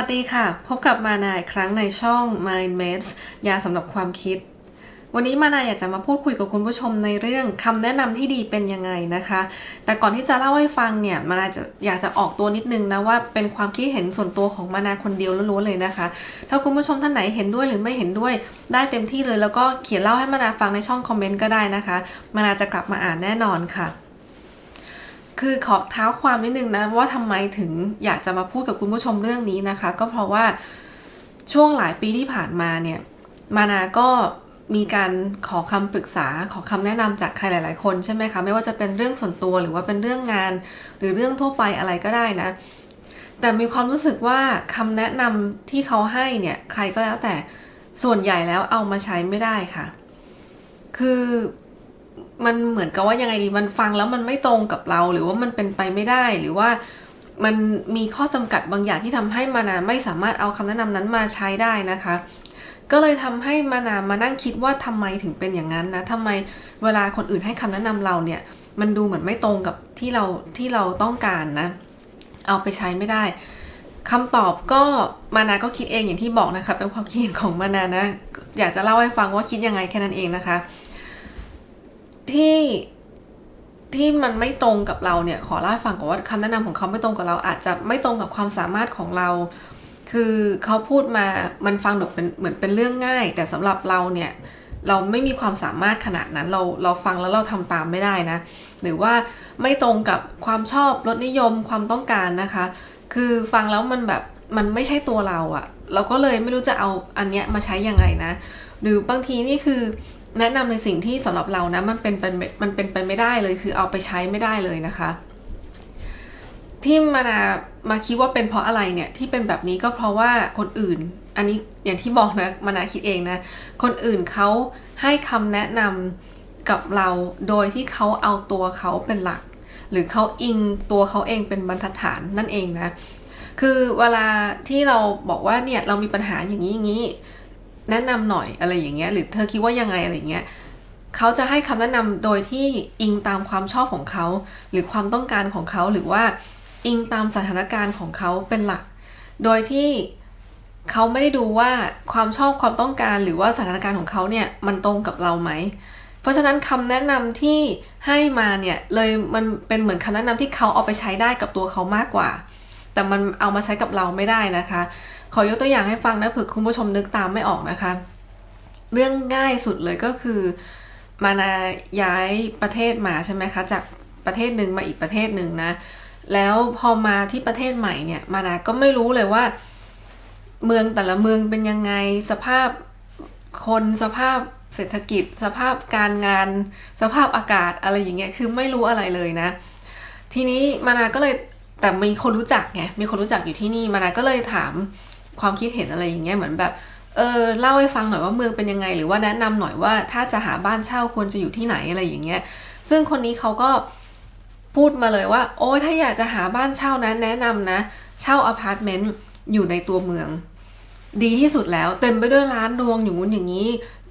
สวัสดีค่ะ พบกับมานาอีกครั้งในช่อง Mind Mates ยาสำหรับความคิด วันนี้มานาอยากจะมาพูดคุยกับคุณผู้ชมในเรื่องคำแนะนำที่ดีเป็นยังไงนะคะ แต่ก่อนที่จะเล่าให้ฟังเนี่ยมานาจะอยากจะออกตัวนิดนึงนะว่าเป็นความคิดเห็นส่วนตัวของมานาคนเดียวล้วนๆเลยนะคะ ถ้าคุณผู้ชมท่านไหนเห็นด้วยหรือไม่เห็นด้วยได้เต็มที่เลย แล้วก็เขียนเล่าให้มานาฟังในช่องคอมเมนต์ก็ได้นะคะ มานาจะกลับมาอ่านแน่นอนค่ะ คือขอเท้าความนิดนึงนะว่าทำไมถึงอยากจะมาพูดกับคุณผู้ชมเรื่องนี้นะคะ ก็เพราะว่าช่วงหลายปีที่ผ่านมาเนี่ยมานาก็มีการขอคำปรึกษาขอคำแนะนำจากใครหลาย ๆ คนใช่ไหมคะไม่ว่าจะเป็นเรื่องส่วนตัวหรือว่าเป็นเรื่องงาน หรือเรื่องทั่วไปอะไรก็ได้นะ แต่มีความรู้สึกว่าคำแนะนำที่เขาให้เนี่ยใครก็แล้วแต่ส่วนใหญ่แล้วเอามาใช้ไม่ได้ค่ะ คือ มันเหมือนกับว่ายังไงดีมันฟังแล้วมันไม่ตรงกับเรา หรือว่ามันเป็นไปไม่ได้หรือว่ามันมีข้อจำกัดบางอย่างที่ทำให้มานาไม่สามารถเอาคำแนะนำนั้นมาใช้ได้นะคะ ก็เลยทำให้มานามานั่งคิดว่าทำไมถึงเป็นอย่างนั้นนะทำไมเวลาคนอื่นให้คำแนะนำเราเนี่ย มันดูเหมือนไม่ตรงกับที่เราที่เราต้องการนะ เอาไปใช้ไม่ได้คำตอบก็มานาก็คิดเองอย่างที่บอกนะคะ เป็นความคิดของมานานะ อยากจะเล่าให้ฟังว่าคิดยังไงแค่นั้นเองนะคะ ที่ที่มันไม่ตรงกับเราเนี่ยขอเล่าให้ฟังก่อนว่าคำแนะนำของเขาไม่ตรงกับเรา อาจจะไม่ตรงกับความสามารถของเรา คือเขาพูดมามันฟังดูเป็นเหมือนเป็นเรื่องง่าย แต่สำหรับเราเนี่ยเราไม่มีความสามารถขนาดนั้นเราเราฟังแล้วเราทำตามไม่ได้นะ หรือว่าไม่ตรงกับความชอบรสนิยมความต้องการนะคะ คือฟังแล้วมันแบบมันไม่ใช่ตัวเราอะเราก็เลยไม่รู้จะเอาอันเนี้ยมาใช้ยังไงนะ หรือบางทีนี่คือ แนะนำในสิ่งที่สำหรับเรานะมันเป็นเป็นมันเป็นไปไม่ได้เลย คือเอาไปใช้ไม่ได้เลยนะคะ ที่มานามาคิดว่าเป็นเพราะอะไรเนี่ยที่เป็นแบบนี้ก็เพราะว่าคนอื่น อันนี้อย่างที่บอกนะมานาคิดเองนะ คนอื่นเขาให้คำแนะนำกับเราโดยที่เขาเอาตัวเขาเป็นหลัก หรือเขาอิงตัวเขาเองเป็นบรรทัดฐานนั่นเองนะ คือเวลาที่เราบอกว่าเนี่ยเรามีปัญหาอย่างนี้อย่างนี้ แนะนำหน่อยอะไรอย่างเงี้ยหรือเธอคิดว่ายังไงอะไรอย่างเงี้ยเขาจะให้คำแนะนำโดยที่อิงตามความชอบของเขา หรือความต้องการของเขาหรือว่าอิงตามสถานการณ์ของเขาเป็นหลัก โดยที่เขาไม่ได้ดูว่าความชอบความต้องการหรือว่าสถานการณ์ของเขาเนี่ยมันตรงกับเราไหม เพราะฉะนั้นคำแนะนำที่ให้มาเนี่ยเลยมันเป็นเหมือนคำแนะนำที่เขาเอาไปใช้ได้กับตัวเขามากกว่า แต่มันเอามาใช้กับเราไม่ได้นะคะ ขอยกตัวอย่างให้ฟังนะเผื่อคุณผู้ชมนึกตามไม่ออกนะคะ เรื่องง่ายสุดเลยก็คือ มานาย้ายประเทศมาใช่ไหมคะจากประเทศหนึ่งมาอีกประเทศหนึ่งนะ แล้วพอมาที่ประเทศใหม่เนี่ย มานาก็ไม่รู้เลยว่า เมืองแต่ละเมืองเป็นยังไงสภาพคนสภาพเศรษฐกิจ สภาพการงาน สภาพอากาศอะไรอย่างเงี้ยคือไม่รู้อะไรเลยนะ ทีนี้มานาก็เลยแต่มีคนรู้จักไงมีคนรู้จักอยู่ที่นี่มานาก็เลยถาม ความคิดเห็นอะไรอย่างเงี้ยเหมือนแบบเออเล่าให้ฟังหน่อยว่าเมืองเป็นยังไง หรือว่าแนะนำหน่อยว่าถ้าจะหาบ้านเช่าควรจะอยู่ที่ไหนอะไรอย่างเงี้ยซึ่งคนนี้เขาก็พูดมาเลยว่า โอ้ยถ้าอยากจะหาบ้านเช่านะแนะนำนะ เช่าอพาร์ตเมนต์อยู่ในตัวเมือง ดีที่สุดแล้วเต็มไปด้วยร้านรวงอย่างงู้นอย่างนี้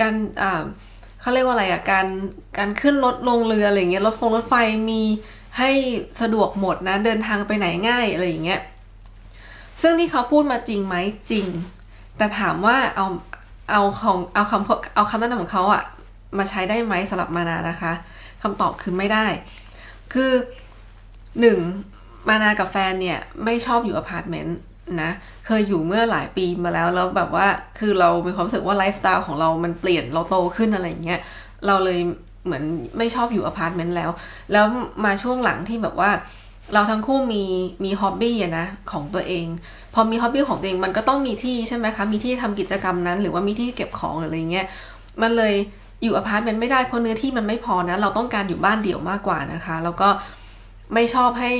การอ่าเขาเรียกว่าอะไรอะการการขึ้นรถลงเรืออะไรเงี้ยรถฟงรถไฟมีให้สะดวกหมดนะเดินทางไปไหนง่ายอะไรอย่างเงี้ย ซึ่งที่เขาพูดมาจริงไหมจริง แต่ถามว่าเอาเอาของเอาคำเอาคำแนะนำของเขาอะมาใช้ได้ไหมสำหรับมานานะคะคำตอบคือไม่ได้ คือหนึ่งมานากับแฟนเนี่ยไม่ชอบอยู่อพาร์ตเมนต์นะเคยอยู่เมื่อหลายปีมาแล้วแล้วแบบว่าคือเรามีความรู้สึกว่าไลฟ์สไตล์ของเรามันเปลี่ยนเราโตขึ้นอะไรอย่างเงี้ยเราเลยเหมือนไม่ชอบอยู่อพาร์ตเมนต์แล้ว แล้วมาช่วงหลังที่แบบว่า เราทั้งคู่มีมีฮ็อบบี้นะของตัวเอง พอมีฮ็อบบี้ของตัวเองมันก็ต้องมีที่ใช่ไหมคะมีที่ทำกิจกรรมนั้น หรือว่ามีที่เก็บของหรืออะไรเงี้ยมันเลยอยู่อพาร์ตเมนต์ไม่ได้เพราะเนื้อที่มันไม่พอนะ เราต้องการอยู่บ้านเดี่ยวมากกว่านะคะ แล้วก็ไม่ชอบให้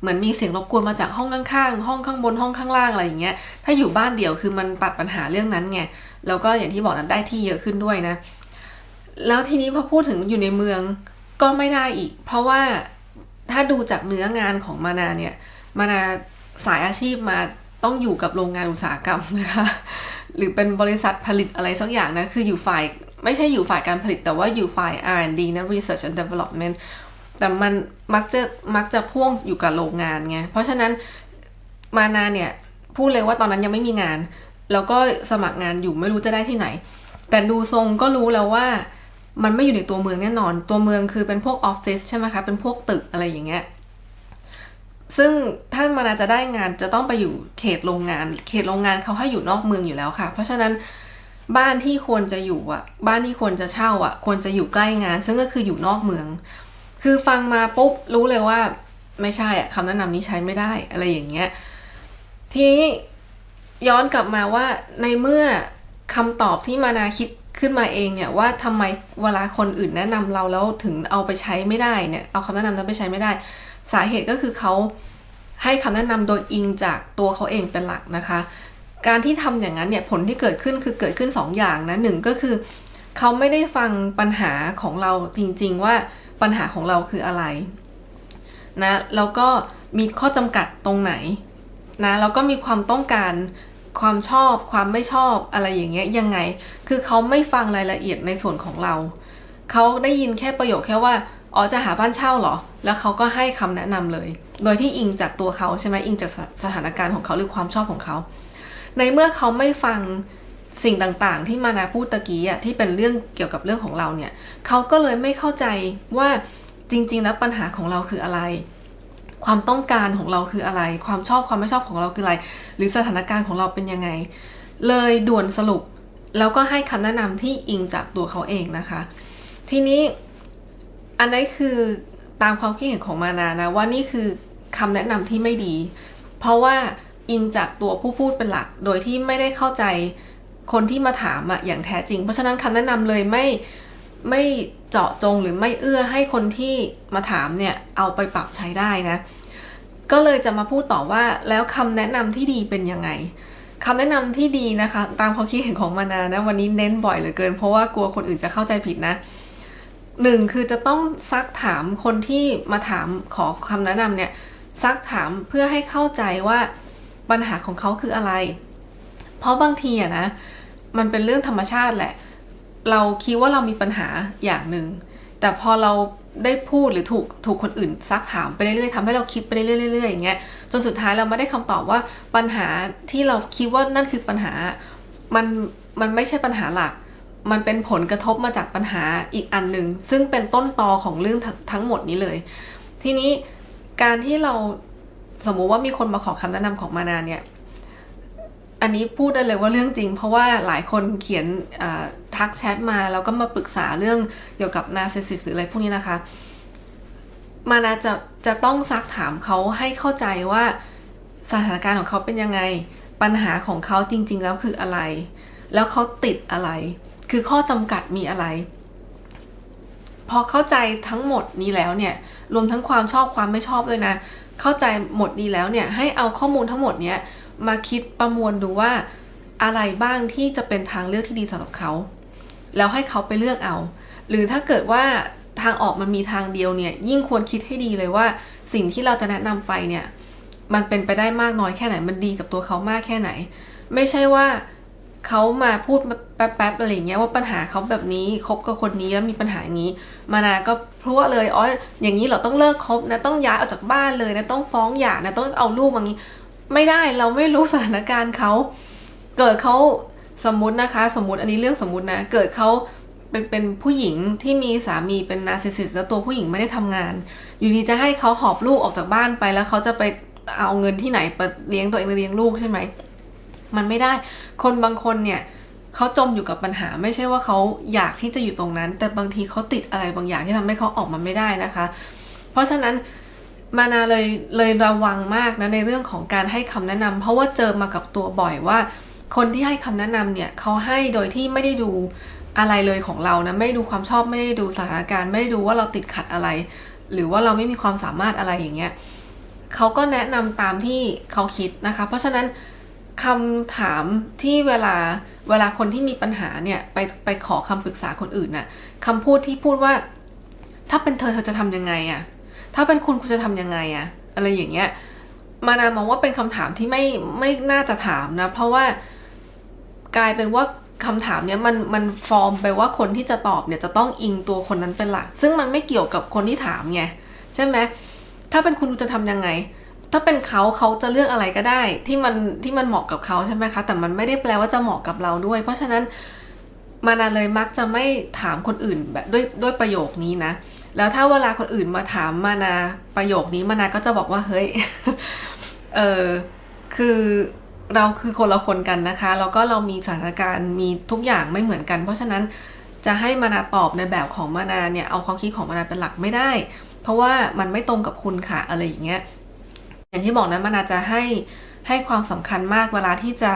เหมือนมีเสียงรบกวนมาจากห้องข้างๆ ห้องข้างบนห้องข้างล่างอะไรอย่างเงี้ย ถ้าอยู่บ้านเดี่ยวคือมันตัดปัญหาเรื่องนั้นไง แล้วก็อย่างที่บอกนั้นได้ที่เยอะขึ้นด้วยนะ แล้วทีนี้พอพูดถึงอยู่ในเมืองก็ไม่ได้อีก เพราะว่า ถ้าดูจากเนื้องานของมานาเนี่ย มานาสายอาชีพมาต้องอยู่กับโรงงานอุตสาหกรรมนะคะ หรือเป็นบริษัทผลิตอะไรสักอย่างนะ คืออยู่ฝ่ายไม่ใช่อยู่ฝ่ายการผลิตแต่ว่าอยู่ฝ่าย R&D นะ Research and Development แต่มันมักจะมักจะพ่วงอยู่กับโรงงานไง เพราะฉะนั้นมานาเนี่ยพูดเลยว่าตอนนั้นยังไม่มีงาน แล้วก็สมัครงานอยู่ไม่รู้จะได้ที่ไหน แต่ดูทรงก็รู้แล้วว่า มันไม่อยู่ในตัวเมืองแน่นอน ตัวเมืองคือเป็นพวกออฟฟิศใช่ไหมคะ เป็นพวกตึกอะไรอย่างเงี้ย ซึ่งถ้ามานาจะได้งานจะต้องไปอยู่เขตโรงงาน เขตโรงงานเขาให้อยู่นอกเมืองอยู่แล้วค่ะ เพราะฉะนั้นบ้านที่ควรจะอยู่อะ บ้านที่ควรจะเช่าอะ ควรจะอยู่ใกล้งาน ซึ่งก็คืออยู่นอกเมือง คือฟังมาปุ๊บรู้เลยว่าไม่ใช่อะคำแนะนำนี้ใช้ไม่ได้อะไรอย่างเงี้ย ทีนี้ย้อนกลับมาว่าในเมื่อคำตอบที่มานาคิด ขึ้นมาเองเนี่ยว่าทำไมเวลาคนอื่นแนะนำเราแล้วถึงเอาไปใช้ไม่ได้เนี่ยเอาคำแนะนำนั้นไปใช้ไม่ได้ สาเหตุก็คือเขาให้คำแนะนำโดยอิงจากตัวเขาเองเป็นหลักนะคะ การที่ทำอย่างนั้นเนี่ยผลที่เกิดขึ้นคือเกิดขึ้น2อย่างนะหนึ่งก็คือเขาไม่ได้ฟังปัญหาของเราจริง ๆ ว่าปัญหาของเราคืออะไรนะแล้วก็มีข้อจำกัดตรงไหนนะแล้วก็มีความต้องการ ความชอบความไม่ชอบอะไรอย่างเงี้ยยังไง คือเขาไม่ฟังรายละเอียดในส่วนของเรา เขาได้ยินแค่ประโยคแค่ว่าอ๋อจะหาบ้านเช่าเหรอ แล้วเขาก็ให้คำแนะนำเลย โดยที่อิงจากตัวเขาใช่ไหมอิงจากสสถานการณ์ของเขาหรือความชอบของเขา ในเมื่อเขาไม่ฟังสิ่งต่างๆ ที่มานาพูดตะกี้อะที่เป็นเรื่องเกี่ยวกับเรื่องของเราเนี่ยเขาก็เลยไม่เข้าใจว่าจริง ๆ แล้วปัญหาของเราคืออะไร ความต้องการของเราคืออะไร ความชอบความไม่ชอบของเราคืออะไร หรือสถานการณ์ของเราเป็นยังไง เลยด่วนสรุป แล้วก็ให้คำแนะนำที่อิงจากตัวเขาเองนะคะ ทีนี้อันนี้คือตามความคิดเห็นของมานานะว่านี่คือคำแนะนำที่ไม่ดี เพราะว่าอิงจากตัวผู้พูดเป็นหลัก โดยที่ไม่ได้เข้าใจคนที่มาถามอะอย่างแท้จริง เพราะฉะนั้นคำแนะนำเลยไม่ ไม่เจาะจงหรือไม่เอื้อให้คนที่มาถามเนี่ยเอาไปปรับใช้ได้นะ ก็เลยจะมาพูดต่อว่าแล้วคำแนะนำที่ดีเป็นยังไงคำแนะนำที่ดีนะคะ ตามความคิดเห็นของมานานะวันนี้เน้นบ่อยเหลือเกิน เพราะว่ากลัวคนอื่นจะเข้าใจผิดนะหนึ่งคือจะต้องซักถามคนที่มาถามขอคำแนะนำเนี่ยซักถามเพื่อให้เข้าใจว่าปัญหาของเขาคืออะไร เพราะบางทีอะนะ มันเป็นเรื่องธรรมชาติแหละ เราคิดว่าเรามีปัญหาอย่างหนึ่ง แต่พอเราได้พูดหรือถูกถูกคนอื่นซักถามไปเรื่อยๆทำให้เราคิดไปเรื่อยๆอย่างเงี้ยจนสุดท้ายเราไม่ได้คำตอบว่าปัญหาที่เราคิดว่านั่นคือปัญหา มันมันไม่ใช่ปัญหาหลัก มันเป็นผลกระทบมาจากปัญหาอีกอันหนึ่งซึ่งเป็นต้นตอของเรื่องทั้งทั้งหมดนี้เลย ทีนี้การที่เราสมมุติว่ามีคนมาขอคำแนะนำของมานาเนี่ย อันนี้พูดได้เลยว่าเรื่องจริง เพราะว่าหลายคนเขียนทักแชทมาแล้วก็มาปรึกษาเรื่องเกี่ยวกับนาเซซิสหรืออะไรพวกนี้นะคะ มานาจะจะต้องซักถามเขาให้เข้าใจว่าสถานการณ์ของเขาเป็นยังไง ปัญหาของเขาจริง ๆ แล้วคืออะไร แล้วเขาติดอะไร คือข้อจำกัดมีอะไร พอเข้าใจทั้งหมดนี้แล้วเนี่ย รวมทั้งความชอบความไม่ชอบด้วยนะ เข้าใจหมดดีแล้วเนี่ย ให้เอาข้อมูลทั้งหมดเนี้ย มาคิดประมวลดูว่าอะไรบ้างที่จะเป็นทางเลือกที่ดีสำหรับเขา แล้วให้เขาไปเลือกเอา หรือถ้าเกิดว่าทางออกมันมีทางเดียวเนี่ยยิ่งควรคิดให้ดีเลยว่า สิ่งที่เราจะแนะนำไปเนี่ยมันเป็นไปได้มากน้อยแค่ไหนมันดีกับตัวเขามากแค่ไหน ไม่ใช่ว่าเขามาพูดแป๊บๆอะไรเงี้ยว่าปัญหาเขาแบบนี้คบกับคนนี้แล้วมีปัญหาอย่างนี้ มานาก็พรัวเลยอ๋ออย่างนี้เราต้องเลิกคบนะต้องย้ายออกจากบ้านเลยนะต้องฟ้องหย่านะต้องเอาลูกอย่างนี้ ไม่ได้เราไม่รู้สถานการณ์เขาเกิดเขาสมมตินะคะ สมมติอันนี้เรื่องสมมตินะ เกิดเขาเป็นเป็นผู้หญิงที่มีสามีเป็นนาร์ซิสิสแล้วตัวผู้หญิงไม่ได้ทำงาน อยู่ดีจะให้เขาหอบลูกออกจากบ้านไปแล้วเขาจะไปเอาเงินที่ไหนไปเลี้ยงตัวเองเลี้ยงลูกใช่ไหมมันไม่ได้ คนบางคนเนี่ยเขาจมอยู่กับปัญหาไม่ใช่ว่าเขาอยากที่จะอยู่ตรงนั้น แต่บางทีเขาติดอะไรบางอย่างที่ทำให้เขาออกมาไม่ได้นะคะ เพราะฉะนั้น มานาเลยเลยระวังมากนะในเรื่องของการให้คำแนะนำเพราะว่าเจอมากับตัวบ่อยว่า คนที่ให้คำแนะนำเนี่ยเขาให้โดยที่ไม่ได้ดูอะไรเลยของเรานะไม่ดูความชอบไม่ได้ดูสถานการณ์ ไม่ได้ดูว่าเราติดขัดอะไร หรือว่าเราไม่มีความสามารถอะไรอย่างเงี้ยเขาก็แนะนำตามที่เขาคิดนะคะ เพราะฉะนั้นคำถามที่เวลาเวลาคนที่มีปัญหาเนี่ยไปไปขอคำปรึกษาคนอื่นน่ะคำพูดที่พูดว่า ถ้าเป็นเธอเธอจะทำยังไงอะ ถ้าเป็นคุณคุณจะทำยังไงอะอะไรอย่างเงี้ย มานามองว่าเป็นคำถามที่ไม่ไม่น่าจะถามนะ เพราะว่ากลายเป็นว่าคำถามเนี้ยมันมันฟอร์มไปว่าคนที่จะตอบเนี่ยจะต้องอิงตัวคนนั้นเป็นหลัก ซึ่งมันไม่เกี่ยวกับคนที่ถามไงใช่ไหมถ้าเป็นคุณจะทำยังไง ถ้าเป็นเขาเขาจะเลือกอะไรก็ได้ ที่มันที่มันเหมาะกับเขาใช่ไหมคะ แต่มันไม่ได้แปลว่าจะเหมาะกับเราด้วย เพราะฉะนั้นมานาเลยมักจะไม่ถามคนอื่นแบบด้วยด้วยประโยคนี้นะ แล้วถ้าเวลาคนอื่นมาถามมานาประโยคนี้มานาก็จะบอกว่าเฮ้ย เออคือเราคือคนละคนกันนะคะ แล้วก็เรามีสถานการณ์มีทุกอย่างไม่เหมือนกัน เพราะฉะนั้นจะให้มานาตอบในแบบของมานาเนี่ยเอาความคิดของมานาเป็นหลักไม่ได้ เพราะว่ามันไม่ตรงกับคุณค่ะอะไรอย่างเงี้ยอย่างที่บอกนะมานาจะให้ให้ความสำคัญมากเวลาที่จะ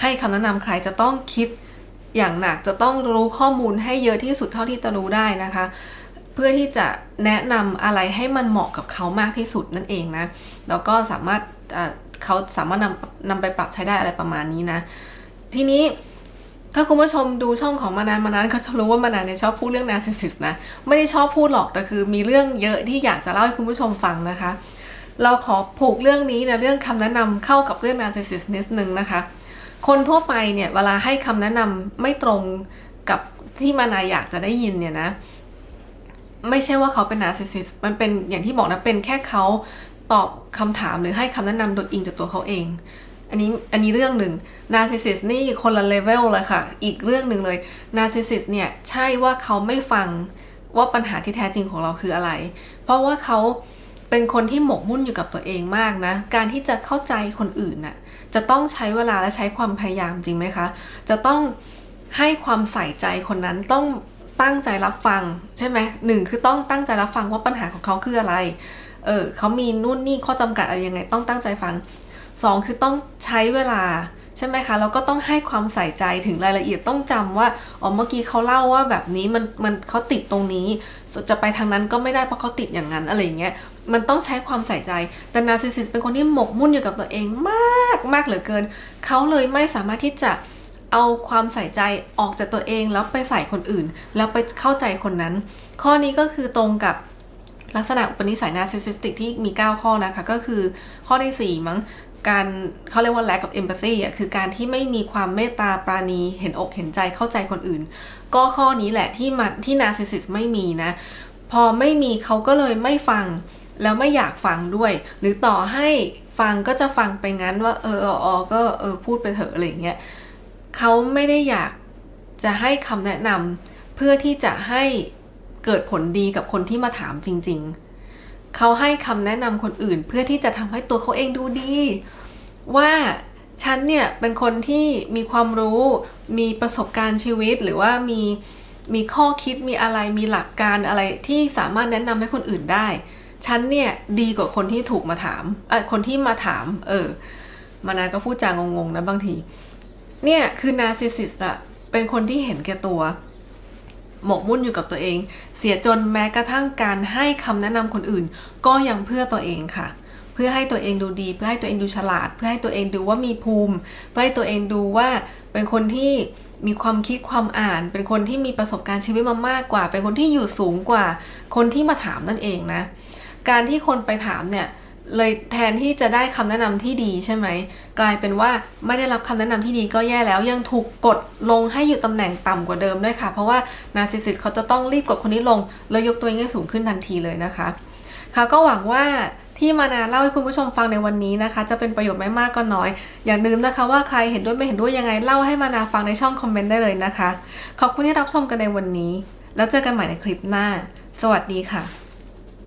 ให้คำแนะนำใครจะต้องคิดอย่างหนักจะต้องรู้ข้อมูลให้เยอะที่สุดเท่าที่จะรู้ได้นะคะ เพื่อที่จะแนะนำอะไรให้มันเหมาะกับเขามากที่สุดนั่นเองนะ แล้วก็สามารถเขาสามารถนำนำไปปรับใช้ได้อะไรประมาณนี้นะ ทีนี้ถ้าคุณผู้ชมดูช่องของมานานมานานเขาจะรู้ว่ามานานเนี่ยชอบพูดเรื่อง narcissist นะ ไม่ได้ชอบพูดหรอกแต่คือมีเรื่องเยอะที่อยากจะเล่าให้คุณผู้ชมฟังนะคะ เราขอผูกเรื่องนี้นะเรื่องคำแนะนำเข้ากับเรื่อง narcissist นิดนึงนะคะ คนทั่วไปเนี่ยเวลาให้คำแนะนำไม่ตรงกับที่มานาอยากจะได้ยินเนี่ยนะ ไม่ใช่ว่าเขาเป็นนาร์ซิสซิสมันเป็นอย่างที่บอกนะ เป็นแค่เขาตอบคำถามหรือให้คำแนะนำโดยอิงจากตัวเขาเอง อันนี้อันนี้เรื่องหนึ่งนาร์ซิสซิสนี่คนละเลเวลเลยค่ะ อีกเรื่องหนึ่งเลยนาร์ซิสซิสเนี่ยใช่ว่าเขาไม่ฟังว่าปัญหาที่แท้จริงของเราคืออะไร เพราะว่าเขาเป็นคนที่หมกมุ่นอยู่กับตัวเองมากนะ การที่จะเข้าใจคนอื่นน่ะ จะต้องใช้เวลาและใช้ความพยายามจริงไหมคะ จะต้องให้ความใส่ใจคนนั้นต้อง ตั้งใจรับฟังใช่ไหมหนึ่งคือต้องตั้งใจรับฟังว่าปัญหาของเขาคืออะไร เออเขามีนู่นนี่ข้อจำกัดอะไรยังไง ต้องตั้งใจฟังสองคือต้องใช้เวลาใช่ไหมคะแล้วก็ต้องให้ความใส่ใจถึงรายละเอียดต้องจำว่าอ๋อเมื่อกี้เขาเล่าว่าแบบนี้มันมันเขาติดตรงนี้จะไปทางนั้นก็ไม่ได้เพราะเขาติดอย่างนั้นอะไรอย่างเงี้ยมันต้องใช้ความใส่ใจ แต่นาซิสซิสเป็นคนที่หมกมุ่นอยู่กับตัวเองมากมากเหลือเกิน เขาเลยไม่สามารถที่จะ เอาความใส่ใจออกจากตัวเองแล้วไปใส่คนอื่น แล้วไปเข้าใจคนนั้น ข้อนี้ก็คือตรงกับลักษณะอุปนิสัยนาร์ซิสซิสติกที่มี 9 ข้อนะคะ ก็คือข้อที่ 4 มั้งการเขาเรียกว่า lack of empathy อะคือการที่ไม่มีความเมตตาปราณีเห็นอกเห็นใจเข้าใจคนอื่น ก็ข้อนี้แหละที่มาที่นาร์ซิสซิสไม่มีนะ พอไม่มีเขาก็เลยไม่ฟัง แล้วไม่อยากฟังด้วย หรือต่อให้ฟังก็จะฟังไปงั้นว่า เออเออก็เออพูดไปเถอะอะไรเงี้ย เขาไม่ได้อยากจะให้คำแนะนำเพื่อที่จะให้เกิดผลดีกับคนที่มาถามจริง ๆ เขาให้คำแนะนำคนอื่น เพื่อที่จะทำให้ตัวเขาเองดูดี ว่าฉันเนี่ยเป็นคนที่มีความรู้ มีประสบการณ์ชีวิตหรือว่ามีมีข้อคิดมีอะไรมีหลักการอะไรที่สามารถแนะนำให้คนอื่นได้ ฉันเนี่ยดีกว่าคนที่ถูกมาถามเออคนที่มาถาม เออมานาก็พูดจางงๆนะบางที เนี่ยคือนาร์ซิสซิสอะเป็นคนที่เห็นแก่ตัว หมกมุ่นอยู่กับตัวเอง เสียจนแม้กระทั่งการให้คำแนะนำคนอื่น ก็ยังเพื่อตัวเองค่ะเพื่อให้ตัวเองดูดี เพื่อให้ตัวเองดูฉลาด เพื่อให้ตัวเองดูว่ามีภูมิ เพื่อให้ตัวเองดูว่าเป็นคนที่มีความคิดความอ่าน เป็นคนที่มีประสบการณ์ชีวิตมามากกว่า เป็นคนที่อยู่สูงกว่า คนที่มาถามนั่นเองนะ การที่คนไปถามเนี่ย เลยแทนที่จะได้คำแนะนำที่ดีใช่ไหม กลายเป็นว่าไม่ได้รับคำแนะนำที่ดีก็แย่แล้วยังถูกกดลงให้อยู่ตำแหน่งต่ำกว่าเดิมด้วยค่ะ เพราะว่านาซิสซิสเขาจะต้องรีบกดคนนี้ลง แล้วยกตัวเองให้สูงขึ้นทันทีเลยนะคะค่ะก็หวังว่าที่มานาเล่าให้คุณผู้ชมฟังในวันนี้นะคะ จะเป็นประโยชน์ไม่มากก็น้อย อย่าลืมนะคะว่าใครเห็นด้วยไม่เห็นด้วยยังไงเล่าให้มานาฟังในช่องคอมเมนต์ได้เลยนะคะ ขอบคุณที่รับชมกันในวันนี้ แล้วเจอกันใหม่ในคลิปหน้า สวัสดีค่ะ